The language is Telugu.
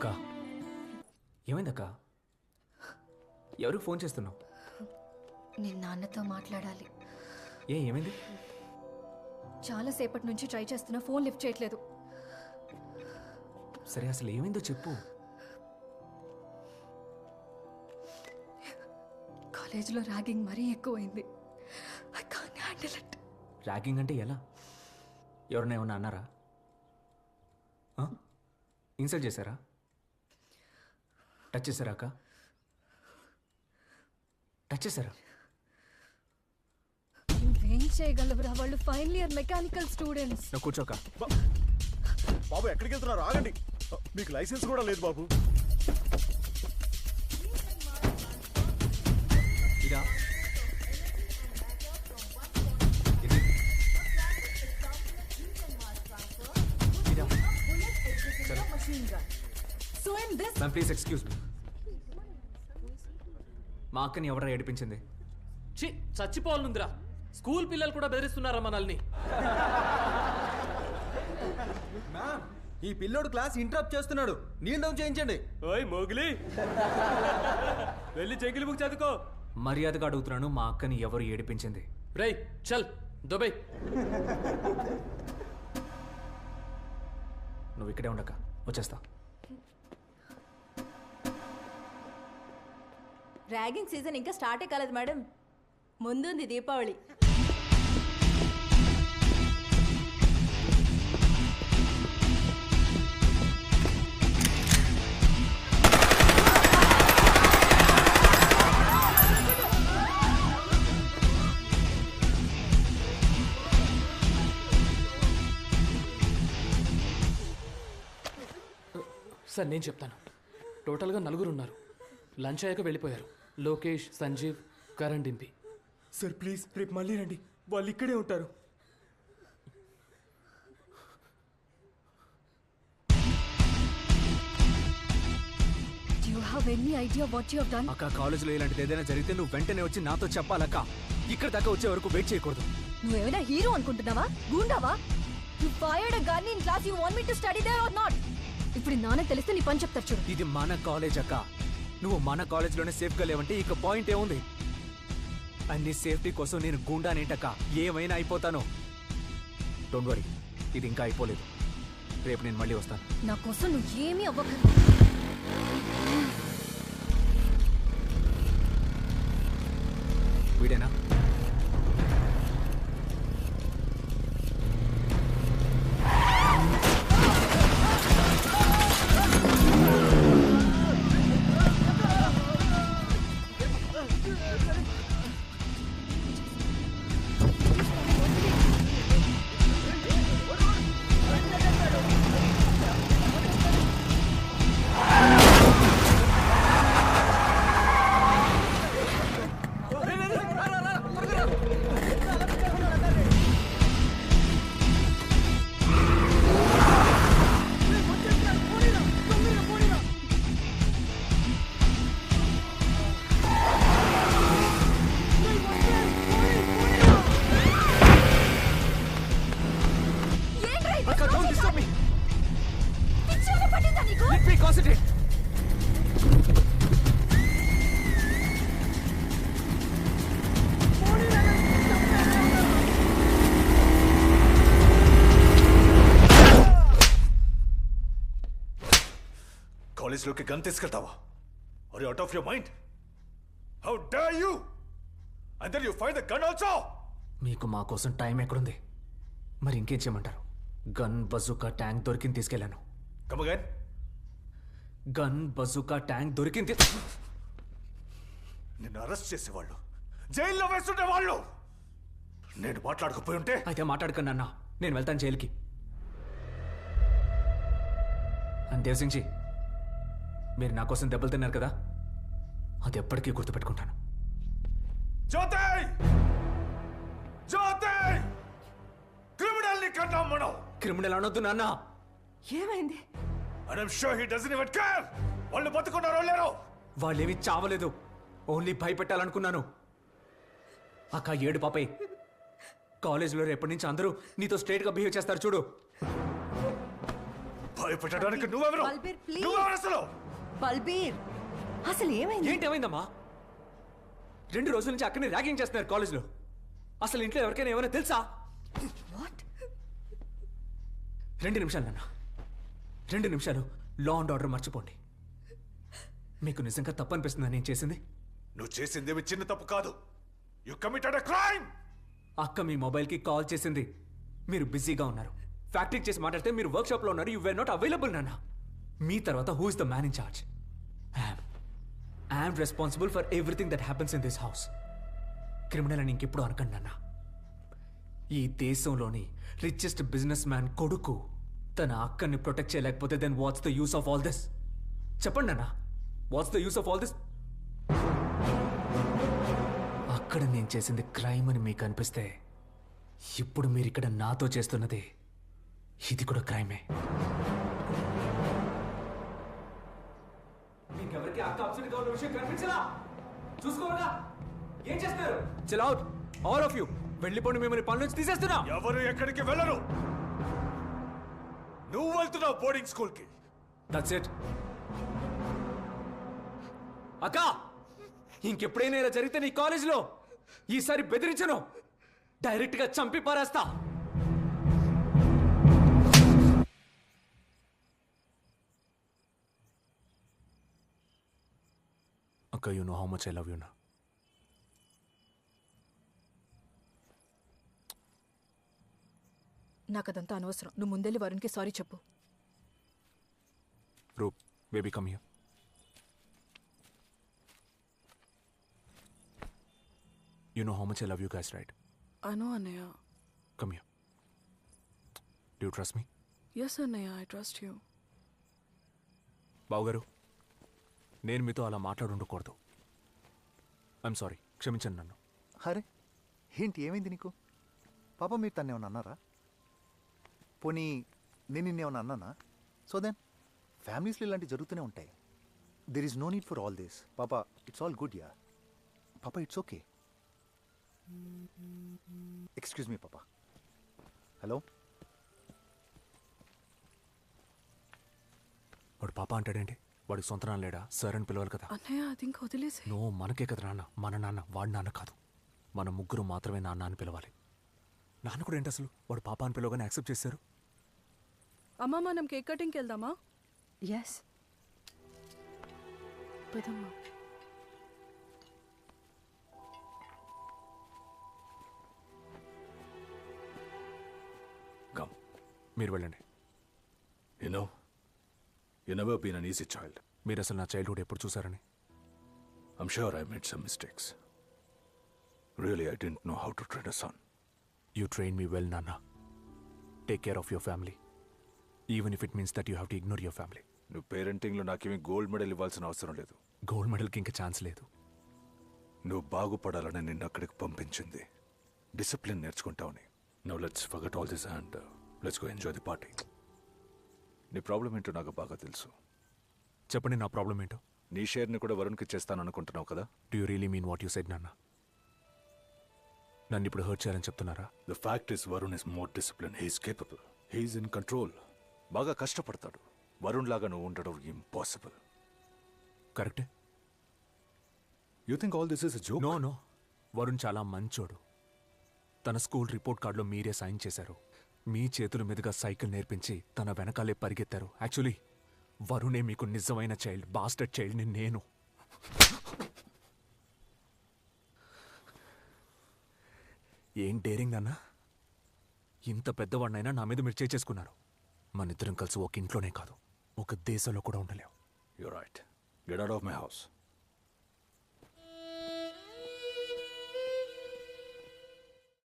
అక్క. ఏమైంది అక్క ఎవరికి ఫోన్ చేస్తున్నావు? నేను నాన్నతో మాట్లాడాలి. ఏ ఏమైంది? చాలాసేపటి నుంచి ట్రై చేస్తున్నా ఫోన్ లిఫ్ట్ చేయట్లేదు. సరే అసలు ఏమైందో చెప్పు. కాలేజీలో ర్యాగింగ్ మరీ ఎక్కువైంది. I can handle it ragging అంటే ఎలా? ఎవరైనా ఏమన్నా అన్నారా? ఇన్సల్ట్ చేశారా? టచ్ చేశారా అక్క? టచ్ చేశారా? నువ్వేం చేయగలవురా వాళ్ళు? ఫైనల్ ఇయర్ మెకానికల్ స్టూడెంట్స్ కూర్చోక బాబు ఎక్కడికి వెళ్తున్నారు ఆగండి మీకు లైసెన్స్ కూడా లేదు బాబు. ఇదా. ఇది. ఇదా సరే. So in this ma'am please excuse me అక్కని ఎవరా ఏడిపించింది? చి చచ్చిపోవాలనుందిరా. స్కూల్ పిల్లలు కూడా బెదిరిస్తున్నారా మనల్ని? మ్యామ్ ఈ పిల్లోడు క్లాస్ ఇంటరప్ట్ చేస్తున్నాడు. నీల్ డౌన్ చేయించండి. ఓయ్ మోగిలి. వెళ్ళి చెంగిలి బుక్ చదువుకో. మర్యాదగా అడుగుతున్నాను మా అక్కని ఎవరు ఏడిపించింది? రేయ్ చల్ దుబాయ్ నువ్వు ఇక్కడే ఉండక వచ్చేస్తా. ర్యాగింగ్ సీజన్ ఇంకా స్టార్టే కాలేదు మేడం. ముందుంది దీపావళి. సార్ నేను చెప్తాను. టోటల్గా నలుగురు ఉన్నారు లంచ్ అయ్యాక వెళ్ళిపోయారు. లోకేష్ సంజీవ్ కరణ్ డింపి. సార్ ప్లీజ్ రేపు మళ్ళీ రండి. వాళ్ళు ఇక్కడే ఉంటారు. You have any idea what you have done అక్క కాలేజీలో ఇలాంటిది ఏదైనా జరిగితే నువ్వు వెంటనే వచ్చి నాతో చెప్పాలక్క. ఇక్కడ దాకా వచ్చే వరకు వెయిట్ చేయకూడదు. నువ్వేమైనా హీరో అనుకుంటున్నావా? గూండావా? You fired a gun in class you want me to study there or not ఇప్పుడు నాన్న తెలిస్తే నీ పని చెప్తారు చూడు. ఇది మన కాలేజ్ అక్క. నువ్వు మన కాలేజ్లోనే సేఫ్గా లేవంటే ఇక పాయింట్ ఏముంది అన్ని సేఫ్టీ కోసం నేను గుండానేంటక్క ఏమైనా అయిపోతాను. డోంట్ వరీ ఇది ఇంకా అయిపోలేదు. రేపు నేను మళ్ళీ వస్తాను. నా కోసం నువ్వు ఏమీ అవ్వక. వీడేనా? కాలేజ్లోకి gun తీసుకెళ్తావా? Are out of your mind how dare you and then you find the gun also మీకు మా కోసం టైం ఎక్కడుంది? మరి ఇంకేం చేయమంటారు? గన్ బజుకా ట్యాంక్ దొరికింది తీసుకెళ్ళాను. Come again gun bazooka tank దొరికింది. నిన్ను అరెస్ట్ చేసేవాళ్ళు. జైల్లో వేస్తుండే వాళ్ళు నేను మాట్లాడకపోయి ఉంటే అయితే మాట్లాడకండి అన్న. నేను వెళ్తాను జైలుకి. అని దేవ్ మీరు నా కోసం దెబ్బలు తిన్నారు కదా? అది ఎప్పటికీ గుర్తుపెట్టుకుంటాను. జ్యోతి! జ్యోతి! క్రిమినల్ని కన్నాం మనం క్రిమినల్ అనొద్దు నాన్న. ఏమైంది? I'm sure he doesn't even care వాళ్ళు బతుకున్నారో లేరో. వాళ్ళేమీ చావలేదు. ఓన్లీ భయపెట్టాలనుకున్నాను. అక్క ఏడు పాపే. కాలేజీలో రేపటి నుంచి అందరూ నీతో స్ట్రైట్గా బిహేవ్ చేస్తారు చూడు. పెట్టడానికి నువ్వెవరు? బల్బీర్. నువ్వెవరు అసలు? బల్బీర్ అసలు ఏమైంది? ఏంటి ఏమైందమ్మా రెండు రోజుల నుంచి అక్కడనే ర్యాగింగ్ చేస్తున్నారు కాలేజ్లో. అసలు ఇంట్లో ఎవరికైనా ఏమైనా తెలుసా? వాట్ రెండు నిమిషాలు నాన్న. రెండు నిమిషాలు లా అండ్ ఆర్డర్ మర్చిపోండి. మీకు నిజంగా తప్పు అనిపిస్తుందా నేను చేసింది? నువ్వు చేసిందేమి చిన్న తప్పు కాదు. యు కమిటెడ్ అ క్రైమ్ అక్క మీ మొబైల్కి కాల్ చేసింది. మీరు బిజీగా ఉన్నారు. ఫ్యాక్టరీ చేసి మాట్లాడితే మీరు వర్క్షాప్లో ఉన్నారు యూ వేర్ నాట్ అవైలబుల్ నాన్న. మీ తర్వాత who is the man in charge I'm I'm responsible for everything that happens in this house criminal అని ఇంకెప్పుడు అనకండి నాన్న. ఈ దేశంలోని రిచెస్ట్ బిజినెస్ మ్యాన్ కొడుకు తన అక్కని ప్రొటెక్ట్ చేయలేకపోతే then what's the use of all this చెప్పండి నాన్న. What's the use of all this అక్కడ నేను చేసింది క్రైమ్ అని మీకు అనిపిస్తే ఇప్పుడు మీరు ఇక్కడ నాతో చేస్తున్నది ఇది కూడా క్రైమే మీకెవరికి అక్క అప్సెట్గా ఉన్న విషయం కనిపించలా? చూసుకోవాలా ఏం చేస్తారు chill out all of you వెళ్ళిపోండి మిమ్మల్ని పనుల నుంచి తీసేస్తున్నా. ఎవరు ఎక్కడికి వెళ్ళరు? నువ్వు వెళ్తున్నావు బోర్డింగ్ స్కూల్కి. దట్స్ ఇట్ అక్క ఇంకెప్పుడైనా ఇలా జరిగితే నీ కాలేజీలో ఈసారి బెదిరించను. డైరెక్ట్గా చంపి పారేస్తా. అక్క you know how much I love you నా నాకు అదంతా అనవసరం. నువ్వు ముందెళ్ళి వరుణ్కి సారీ చెప్పు. Roop baby come here you know how much I love you guys right Anu అన్నయ్య come here do you trust me yes అన్నయ్య ఐ ట్రస్ట్ యూ బావగారు నేను మీతో అలా మాట్లాడుండకూడదు. ఐఎమ్ సారీ క్షమించండి నన్ను. అరే ఏంటి ఏమైంది నీకు? పాప మీరు తను ఏమన్నా అన్నారా? పోనీ నేను నిన్నేమన్నా అన్నానా? సో దెన్ ఫ్యామిలీస్లో ఇలాంటివి జరుగుతూనే ఉంటాయి. There is no need for all this పాప ఇట్స్ ఆల్ గుడ్ యా పాప ఇట్స్ ఓకే ఎక్స్క్యూజ్ మీ పాప. హలో వాడు పాప అంటాడేంటి? వాడికి సొంత నాన్న లేడా? సార్ అని పిలవాలి కదా. అన్నయ్య అది ఇంకా వదిలేసే నో మనకే కదా నాన్న. మన నాన్న వాడి నాన్న కాదు. మన ముగ్గురు మాత్రమే నాన్న అని పిలవాలి. నాన్న కూడా ఏంటి అసలు? వాడు పాప అని పిలవగానే యాక్సెప్ట్ చేశారు? అమ్మ మనం కేక్ కటింగ్కి వెళ్దామా? ఎస్ పదమ్మా. కమ్ మీరు వెళ్ళండి. You know you never been an easy child మీరు అసలు నా చైల్డ్హుడ్ ఎప్పుడు చూసారని I'm sure I made some mistakes really I didn't know how to treat a son you train me well నాన్న take care of your family even if it means that you have to ignore your family నువ్వు పేరెంటింగ్లో నాకేమీ గోల్డ్ మెడల్ ఇవ్వాల్సిన అవసరం లేదు. గోల్డ్ మెడల్కి ఇంకా ఛాన్స్ లేదు. నువ్వు బాగుపడాలని నిన్ను అక్కడికి పంపించింది. Discipline నేర్చుకుంటావని. Now let's forget all this and let's go enjoy the party నీ ప్రాబ్లం ఏంటో నాకు బాగా తెలుసు. చెప్పండి నా ప్రాబ్లం ఏంటో. నీ షేర్ని కూడా వరుణ్కి చేస్తాను అనుకుంటున్నావు కదా? Do you really mean what you said నాన్న? నన్ను ఇప్పుడు హర్ట్ చేయాలని చెప్తున్నారా? The fact is Varun is more discipline he's capable he's in control బాగా కష్టపడతాడు. వరుణ్ లాగా నువ్వు ఉండడం ఇంపాసిబుల్ కరెక్టే you think all this is joke no no Varun చాలా మంచోడు. తన స్కూల్ రిపోర్ట్ కార్డులో మీరే సైన్ చేశారు. మీ చేతుల మీదుగా సైకిల్ నేర్పించి తన వెనకాలే పరిగెత్తారు. యాక్చువల్లీ వరుణే మీకు నిజమైన చైల్డ్ బాస్టర్డ్ చైల్డ్ని నేను. ఏం డేరింగ్ అన్నా ఇంత పెద్దవాడినైనా నా మీద మీరు చేసేసుకున్నారు మన ఇద్దరం కలిసి ఒక ఇంట్లోనే కాదు ఒక దేశంలో కూడా ఉండలేవు you right get out of my house